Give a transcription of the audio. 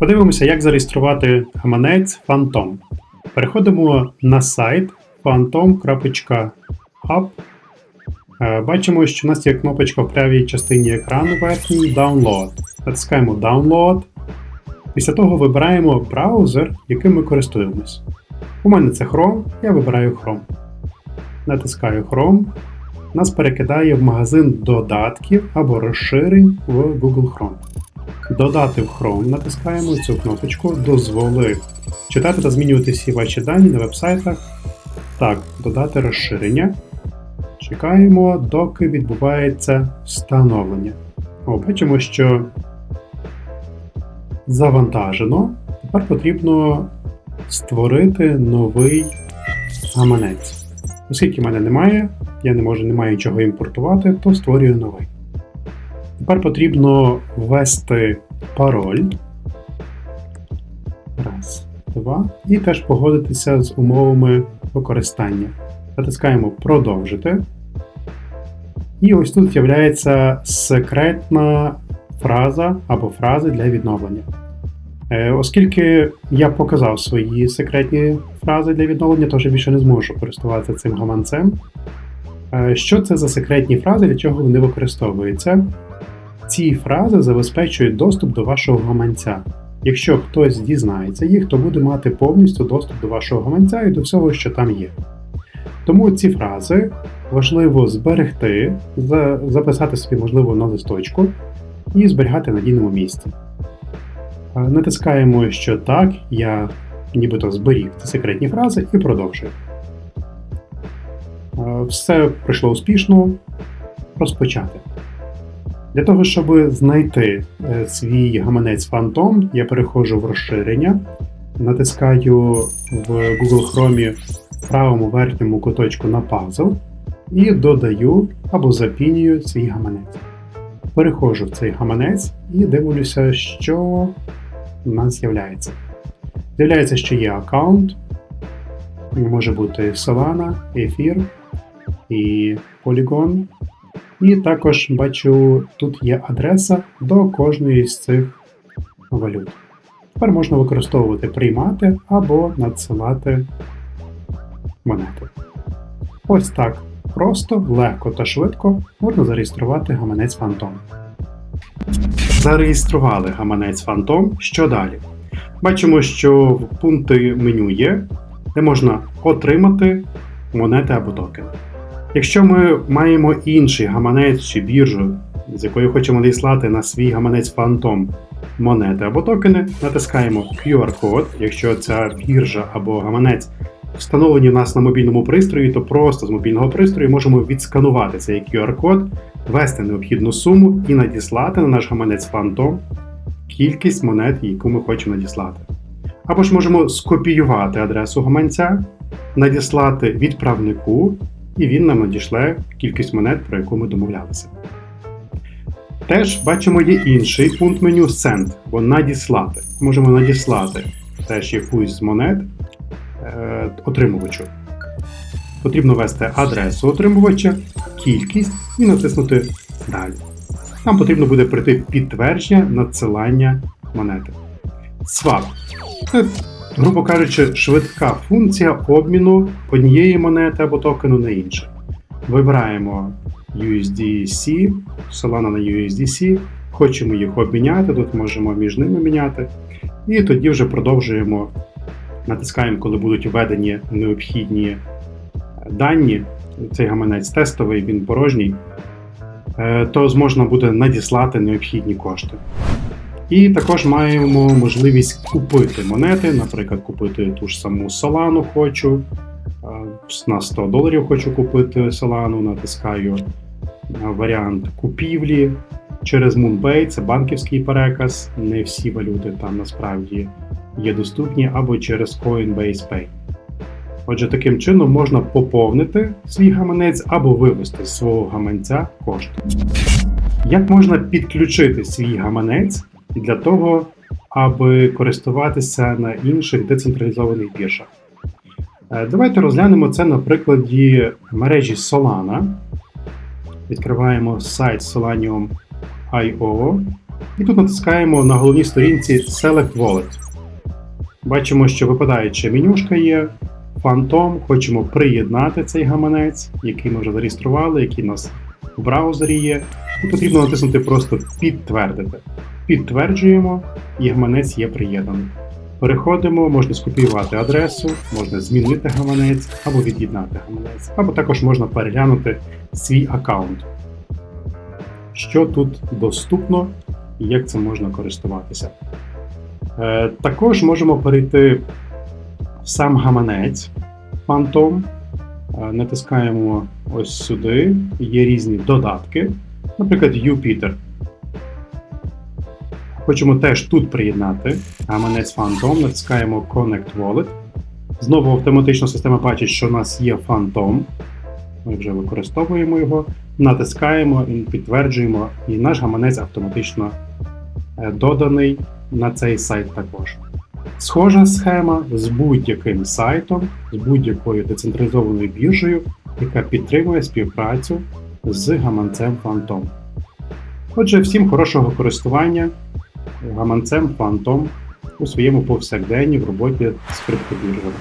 Подивимося, як зареєструвати гаманець Phantom. Переходимо на сайт phantom.app. Е, Бачимо, що у нас є кнопочка в правій частині екрану верхній Download. Натискаємо Download. Після того вибираємо браузер, яким ми користуємось. У мене це Chrome, я вибираю Chrome. Натискаю Chrome. Нас перекидає в магазин додатків або розширень в Google Chrome. Додати в Chrome натискаємо цю кнопочку Дозволи читати та змінювати всі ваші дані на вебсайтах. Так, додати розширення. Чекаємо, доки відбувається встановлення. О, бачимо, що завантажено. Тепер потрібно створити новий гаманець. Оскільки в мене немає, я не можу немає нічого імпортувати, то створюю новий. Тепер потрібно ввести пароль. Раз, два. І теж погодитися з умовами використання. Натискаємо Продовжити. І ось тут з'являється секретна фраза або фрази для відновлення. Е, Оскільки я показав свої секретні фрази для відновлення, то вже більше не зможу користуватися цим гаманцем. Е, Що це за секретні фрази, для чого вони використовуються? Ці фрази забезпечують доступ до вашого гаманця. Якщо хтось дізнається їх, то буде мати повністю доступ до вашого гаманця і до всього, що там є. Тому ці фрази важливо зберегти, записати собі, можливо, на листочку і зберігати в надійному місці. Е, Натискаємо, що так, я нібито зберіг ці секретні фрази і продовжую. Е, Все пройшло успішно. Розпочати. Для того, щоб знайти е, свій гаманець Phantom, я переходжу в розширення, натискаю в Google Chrome в правому верхньому куточку на пазл і додаю або запінюю свій гаманець. Переходжу в цей гаманець і дивлюся, що у нас з'являється. З'являється, що є аккаунт, може бути Solana, Ефір і Polygon. І також бачу, тут є адреса до кожної з цих валют. Тепер можна використовувати приймати або надсилати монети. Ось так просто, легко та швидко можна зареєструвати гаманець Phantom. Зареєстрували гаманець Phantom. Що далі? Бачимо, що пункти меню є, де можна отримати монети або токени. Якщо ми маємо інший гаманець чи біржу, з якою хочемо надіслати на свій гаманець Phantom монети або токени, натискаємо QR-код. Якщо ця біржа або гаманець встановлені в нас на мобільному пристрої, то просто з мобільного пристрою можемо відсканувати цей QR-код, ввести необхідну суму і надіслати на наш гаманець Phantom кількість монет, яку ми хочемо надіслати. Або ж можемо скопіювати адресу гаманця, надіслати відправнику, і він нам надішле кількість монет, про яку ми домовлялися. Теж бачимо є інший пункт меню Send, бо надіслати. Можемо надіслати теж якусь з монет е, отримувачу. Потрібно ввести адресу отримувача, кількість і натиснути Далі. Нам потрібно буде пройти підтвердження надсилання монети. Swap. Грубо кажучи, швидка функція обміну однієї монети або токену на інше. Вибираємо USDC, Solana на USDC, хочемо їх обміняти, тут можемо між ними міняти. І тоді вже продовжуємо, натискаємо, коли будуть введені необхідні дані. Цей гаманець тестовий, він порожній, е, то зможна буде надіслати необхідні кошти. І також маємо можливість купити монети, наприклад, купити ту ж саму Solana хочу. На 100 доларів хочу купити Solana, натискаю варіант купівлі через MoonPay, це банківський переказ. Не всі валюти там насправді є доступні, або через Coinbase Pay. Отже, таким чином можна поповнити свій гаманець або вивести з свого гаманця кошти. Як можна підключити свій гаманець для того, аби користуватися на інших децентралізованих біржах? Е, Давайте розглянемо це на прикладі мережі Solana. Відкриваємо сайт Solanium.io. І тут натискаємо на головній сторінці Select Wallet. Бачимо, що випадаюча менюшка є. Phantom, хочемо приєднати цей гаманець, який ми вже зареєстрували, який у нас в браузері є. І потрібно натиснути просто підтвердити. Підтверджуємо, і гаманець є приєднаний. Переходимо, можна скопіювати адресу, можна змінити гаманець або від'єднати гаманець, або також можна переглянути свій аккаунт. Що тут доступно і як цим можна користуватися. Е, також можемо перейти в сам гаманець Phantom. Е, натискаємо ось сюди. Є різні додатки, наприклад, Jupyter. Хочемо теж тут приєднати гаманець Phantom, натискаємо Connect Wallet. Знову автоматично система бачить, що у нас є Phantom. Ми вже використовуємо його, натискаємо і підтверджуємо, і наш гаманець автоматично е, доданий на цей сайт також. Схожа схема з будь-яким сайтом, з будь-якою децентралізованою біржею, яка підтримує співпрацю з гаманцем Phantom. Отже, всім хорошого користування гаманцем Phantom у своєму повсякденні в роботі з криптобіржами.